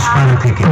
আকাশবাণী থেকে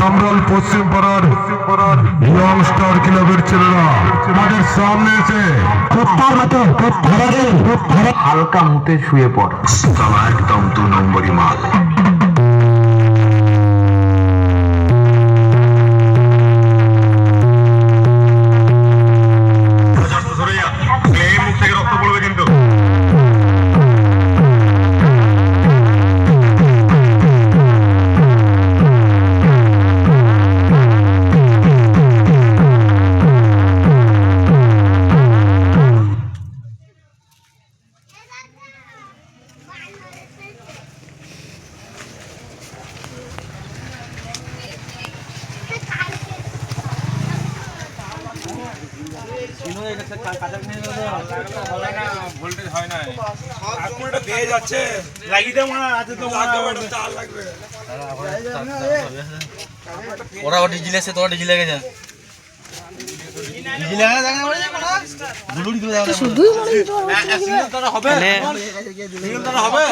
কামরাল পশ্চিম পাড়ার young star ক্লাবের ছেলেরা। আমাদের সামনে এসে হালকা মুখে শুয়ে পড়। একদম দু নম্বরই মাল ওরা ডিজি লাগছে তোরা ডিজি লেগে যা ডিজি লাগা যাবে না দুলুড়ি দিলে যাবে তোরা হবে সিঙ্গেল তোরা হবে